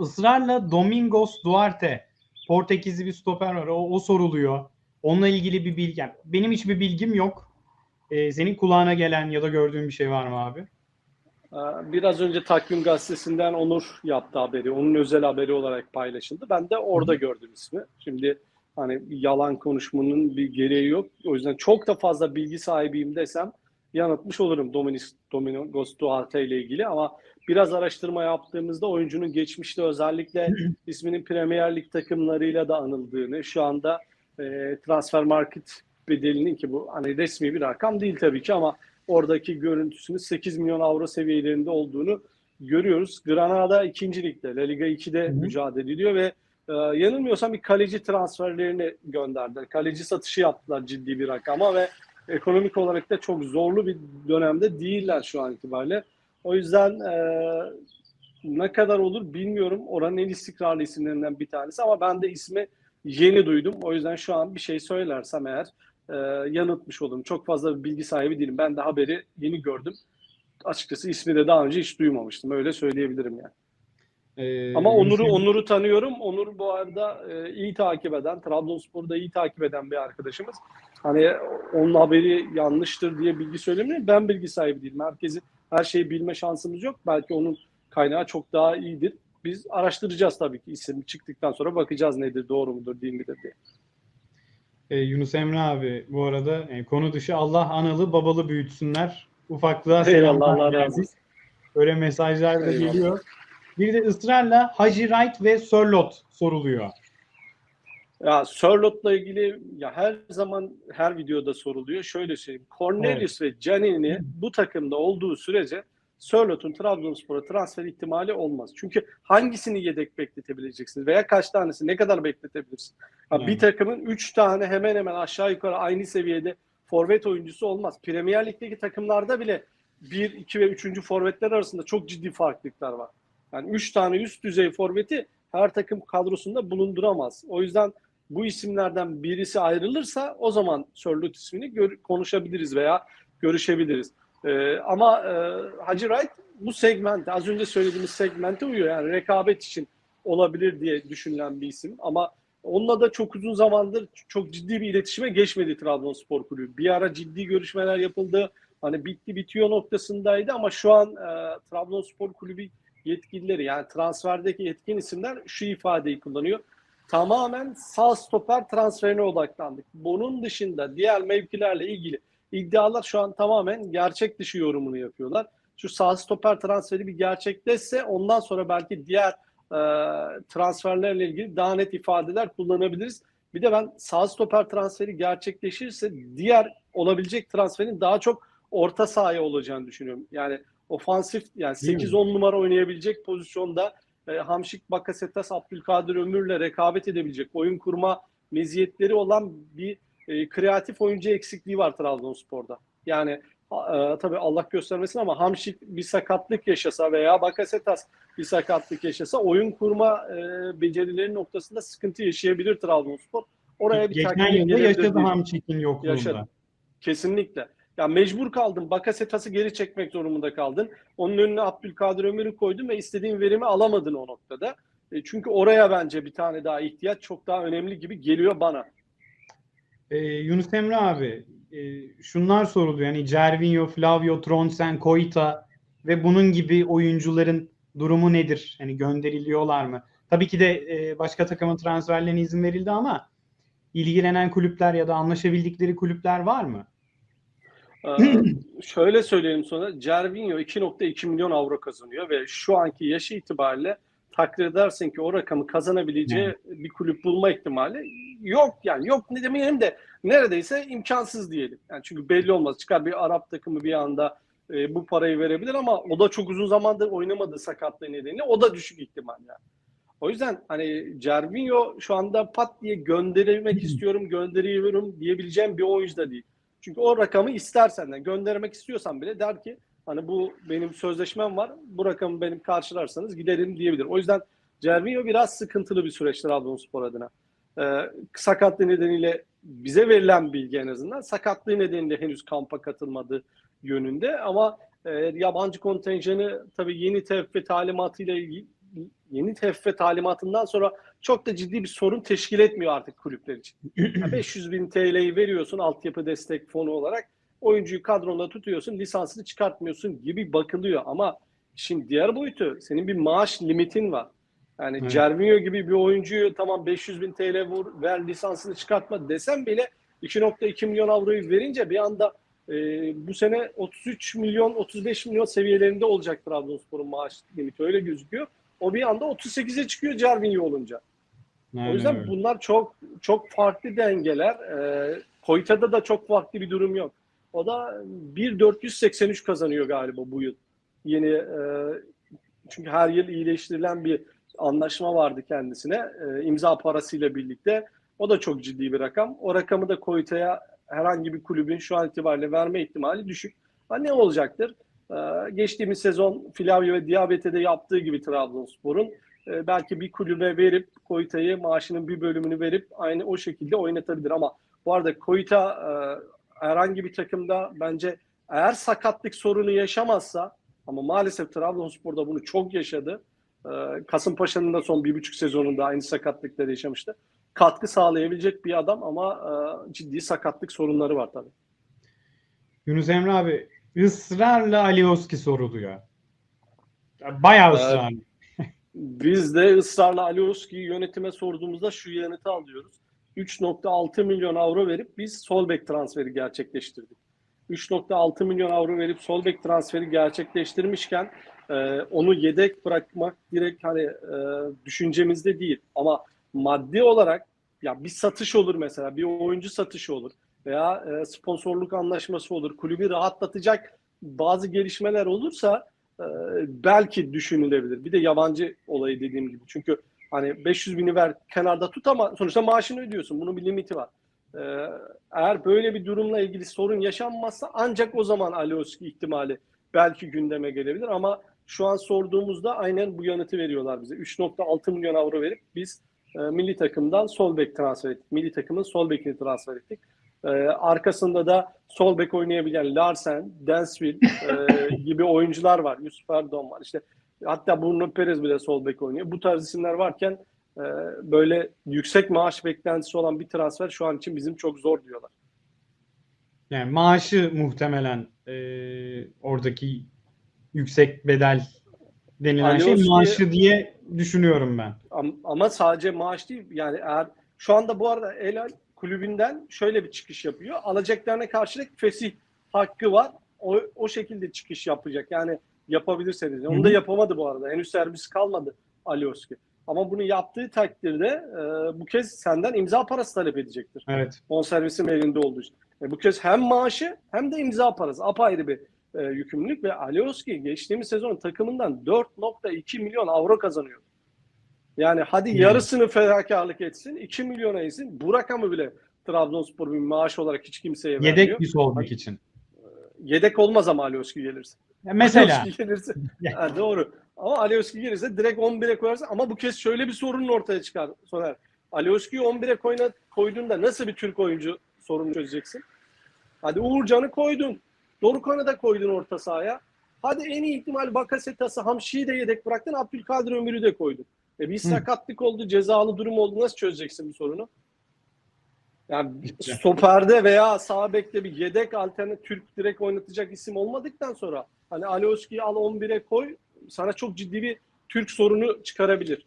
ısrarla Domingos Duarte Portekizli bir stoper var. O, o soruluyor. Onunla ilgili bir bilgi. yani benim hiçbir bilgim yok. Ee, senin kulağına gelen ya da gördüğün bir şey var mı abi? Ee, Biraz önce Takvim Gazetesi'nden Onur yaptı haberi. Onun özel haberi olarak paylaşıldı. Ben de orada gördüm ismi. Şimdi hani yalan konuşmanın bir gereği yok. O yüzden çok da fazla bilgi sahibiyim desem yanıltmış olurum Dominis, Domingos Duarte ile ilgili ama biraz araştırma yaptığımızda oyuncunun geçmişte özellikle isminin Premier Lig takımlarıyla da anıldığını, şu anda e, transfer market bedelinin ki bu hani resmi bir rakam değil tabii ki ama oradaki görüntüsünün 8 milyon avro seviyelerinde olduğunu görüyoruz. Granada 2. ligde, La Liga 2'de Hı mücadele ediyor ve e, yanılmıyorsam bir kaleci transferlerini gönderdiler. Kaleci satışı yaptılar ciddi bir rakama ve ekonomik olarak da çok zorlu bir dönemde değiller şu an itibariyle. O yüzden e, ne kadar olur bilmiyorum. Oranın en istikrarlı isimlerinden bir tanesi ama ben de ismi yeni duydum. O yüzden şu an bir şey söylersem eğer e, yanıltmış olurum. Çok fazla bir bilgi sahibi değilim. Ben de haberi yeni gördüm. Açıkçası ismi de daha önce hiç duymamıştım. Öyle söyleyebilirim yani. Ee, Ama Onur'u Onur'u tanıyorum. Onur bu arada e, iyi takip eden, Trabzonspor'u da iyi takip eden bir arkadaşımız. Hani onun haberi yanlıştır diye bilgi söylemiyorum. Ben bilgi sahibi değilim. Herkesin her şeyi bilme şansımız yok. Belki onun kaynağı çok daha iyidir. Biz araştıracağız tabii ki isim çıktıktan sonra bakacağız nedir, doğru mudur, değil midir diye. Ee, Yunus Emre abi bu arada e, konu dışı Allah analı babalı büyütsünler. Ufaklığa selamlar. Allah razı olsun. Öyle mesajlar da geliyor. Bir de ısrarla Hacı Wright ve Sörlot soruluyor. Ya Sörlot'la ilgili ya her zaman her videoda soruluyor. Şöyle söyleyeyim. Cornelius ve Canini bu takımda olduğu sürece Sörlot'un Trabzonspor'a transfer ihtimali olmaz. Çünkü hangisini yedek bekletebileceksiniz veya kaç tanesi ne kadar bekletebilirsin? Ya Yani. Bir takımın 3 tane hemen hemen aşağı yukarı aynı seviyede forvet oyuncusu olmaz. Premier Lig'deki takımlarda bile 1, 2 ve 3. forvetler arasında çok ciddi farklılıklar var. Yani 3 tane üst düzey forveti her takım kadrosunda bulunduramaz. O yüzden bu isimlerden birisi ayrılırsa o zaman Sörlot ismini gör- konuşabiliriz veya görüşebiliriz. Ee, ama e, Hacı Wright bu segmente, az önce söylediğimiz segmente uyuyor. Yani rekabet için olabilir diye düşünülen bir isim. Ama onunla da çok uzun zamandır çok ciddi bir iletişime geçmedi Trabzonspor Kulübü. Bir ara ciddi görüşmeler yapıldı. Hani bitti bitiyor noktasındaydı ama şu an e, Trabzonspor Kulübü yetkilileri yani transferdeki yetkin isimler şu ifadeyi kullanıyor. Tamamen sağ stoper transferine odaklandık. Bunun dışında diğer mevkilerle ilgili iddialar şu an tamamen gerçek dışı yorumunu yapıyorlar. Şu sağ stoper transferi bir gerçekleşse ondan sonra belki diğer e, transferlerle ilgili daha net ifadeler kullanabiliriz. Bir de ben sağ stoper transferi gerçekleşirse diğer olabilecek transferin daha çok orta sahaya olacağını düşünüyorum. Yani ofansif yani Değil mi? 8-10 numara oynayabilecek pozisyonda e, Hamşik Bakasetas Abdülkadir Ömür'le rekabet edebilecek oyun kurma meziyetleri olan bir e, kreatif oyuncu eksikliği var Trabzonspor'da. Yani e, tabii Allah göstermesin ama Hamşik bir sakatlık yaşasa veya Bakasetas bir sakatlık yaşasa oyun kurma e, becerileri noktasında sıkıntı yaşayabilir Trabzonspor. Oraya bir Geçen yılda yaşadı. Hamşik'in yokluğunda. Yaşadı. Kesinlikle. Ya mecbur kaldın. Bakasetas'ı geri çekmek durumunda kaldın. Onun önüne Abdülkadir Ömür'ü koydun ve istediğin verimi alamadın o noktada. E, çünkü oraya bence bir tane daha ihtiyaç çok daha önemli gibi geliyor bana. Ee, Yunus Emre abi e, şunlar soruluyor. Yani Cervinho, Flavio, Tronsen, Koita ve bunun gibi oyuncuların durumu nedir? Yani gönderiliyorlar mı? Tabii ki de e, başka takımın transferlerine izin verildi ama ilgilenen kulüpler ya da anlaşabildikleri kulüpler var mı? Ee, şöyle söyleyelim sonra. Cervinho 2.2 milyon avro kazanıyor ve şu anki yaşı itibariyle takdir edersin ki o rakamı kazanabileceği bir kulüp bulma ihtimali yok. Yani yok ne demeyelim de neredeyse imkansız diyelim. Yani çünkü belli olmaz. Çıkar bir Arap takımı bir anda e, bu parayı verebilir ama o da çok uzun zamandır oynamadığı sakatlığı nedeniyle o da düşük ihtimal yani. O yüzden hani Cervinho şu anda pat diye gönderilmek istiyorum, gönderiyorum diyebileceğim bir oyuncu da değil. Çünkü o rakamı ister senden. Göndermek istiyorsan bile der ki hani bu benim sözleşmem var. Bu rakamı benim karşılarsanız giderim diyebilir. O yüzden Cervinho biraz sıkıntılı bir süreç Trabzonspor adına. Ee, sakatlığı nedeniyle bize verilen bilgi en azından sakatlığı nedeniyle henüz kampa katılmadı yönünde ama e, yabancı kontenjanı tabii yeni TFF talimatıyla ilgili yeni TFF talimatından sonra çok da ciddi bir sorun teşkil etmiyor artık kulüpler için. Ya 500 bin TL'yi veriyorsun altyapı destek fonu olarak. Oyuncuyu kadronda tutuyorsun, lisansını çıkartmıyorsun gibi bakılıyor. Ama şimdi diğer boyutu senin bir maaş limitin var. Yani Evet. Cervinho gibi bir oyuncuyu tamam 500 bin TL vur, ver lisansını çıkartma desem bile 2.2 milyon avroyu verince bir anda e, bu sene 33 milyon 35 milyon seviyelerinde olacak Trabzonspor'un maaş limiti öyle gözüküyor. O bir anda 38'e çıkıyor Cervinho olunca. Aynen O yüzden öyle. bunlar çok çok farklı dengeler. Ee, Koyta'da da çok farklı bir durum yok. O da 1.483 kazanıyor galiba bu yıl. Yeni e, çünkü her yıl iyileştirilen bir anlaşma vardı kendisine e, imza parasıyla birlikte. O da çok ciddi bir rakam. O rakamı da Koyta'ya herhangi bir kulübün şu an itibariyle verme ihtimali düşük. Ha, ne olacaktır? Ee, geçtiğimiz sezon Flavio ve Diabete'de yaptığı gibi Trabzonspor'un e, belki bir kulübe verip Koyta'yı maaşının bir bölümünü verip aynı o şekilde oynatabilir ama bu arada Koyta e, herhangi bir takımda bence eğer sakatlık sorunu yaşamazsa ama maalesef Trabzonspor'da bunu çok yaşadı. E, Kasımpaşa'nın da son bir buçuk sezonunda aynı sakatlıkları yaşamıştı. Katkı sağlayabilecek bir adam ama ciddi sakatlık sorunları var tabii. Yunus Emre abi ısrarla Alioski soruluyor. Bayağı ısrarla. Biz de ısrarla Alioski'yi yönetime sorduğumuzda şu yanıtı alıyoruz. 3.6 milyon avro verip biz sol bek transferi gerçekleştirdik. 3.6 milyon avro verip sol bek transferi gerçekleştirmişken e, onu yedek bırakmak direkt hani e, düşüncemizde değil. Ama maddi olarak ya bir satış olur mesela, bir oyuncu satışı olur veya e, sponsorluk anlaşması olur. Kulübü rahatlatacak bazı gelişmeler olursa e, belki düşünülebilir. Bir de yabancı olayı dediğim gibi. Çünkü hani 500 bini ver kenarda tut ama sonuçta maaşını ödüyorsun. Bunun bir limiti var. Ee, eğer böyle bir durumla ilgili sorun yaşanmazsa ancak o zaman Alioski ihtimali belki gündeme gelebilir ama şu an sorduğumuzda aynen bu yanıtı veriyorlar bize. 3.6 milyon avro verip biz e, milli takımdan sol bek transfer ettik. Milli takımın sol bekini transfer ettik. Ee, arkasında da sol bek oynayabilen Larsen, Densville e, gibi oyuncular var. Yusuf Erdoğan var. İşte hatta Bruno Perez bile sol bek oynuyor. Bu tarz isimler varken e, böyle yüksek maaş beklentisi olan bir transfer şu an için bizim çok zor diyorlar. Yani maaşı muhtemelen e, oradaki yüksek bedel denilen şey Alioski- maaşı diye düşünüyorum ben. Am- Ama sadece maaş değil. Yani eğer şu anda bu arada Elal kulübünden şöyle bir çıkış yapıyor. Alacaklarına karşılık fesih hakkı var. O, o şekilde çıkış yapacak. Yani yapabilirseniz. Onu da yapamadı bu arada. Henüz servis kalmadı Alioski. Ama bunu yaptığı takdirde e, bu kez senden imza parası talep edecektir. Evet. Bonservisin elinde olduğu için. E, bu kez hem maaşı hem de imza parası. Apayrı bir e, yükümlülük ve Alioski geçtiğimiz sezon takımından 4.2 milyon avro kazanıyor. Yani hadi Hmm. yarısını fedakarlık etsin, 2 milyona insin. Bu rakamı bile Trabzonspor bir maaş olarak hiç kimseye vermiyor. Yedek bir sol bek için. Yedek olmaz ama Alioski gelirse. Ya mesela Alioski gelirse. Ha, doğru. Ama Alioski gelirse direkt 11'e koyarsın. Ama bu kez şöyle bir sorun ortaya çıkar Soner. Alioski'yi 11'e koyna, koyduğunda nasıl bir Türk oyuncu sorunu çözeceksin? Hadi Uğurcan'ı koydun. Dorukhan'ı da koydun orta sahaya. Hadi en iyi ihtimal Bakasetas'ı, Hamşi'yi de yedek bıraktın. Abdülkadir Ömür'ü de koydun. E bir sakatlık oldu, cezalı durum oldu. Nasıl çözeceksin bu sorunu? Yani İşte. stoperde veya sağ bekte bir yedek alternatif Türk direkt oynatacak isim olmadıktan sonra hani Alioski'yi al 11'e koy sana çok ciddi bir Türk sorunu çıkarabilir.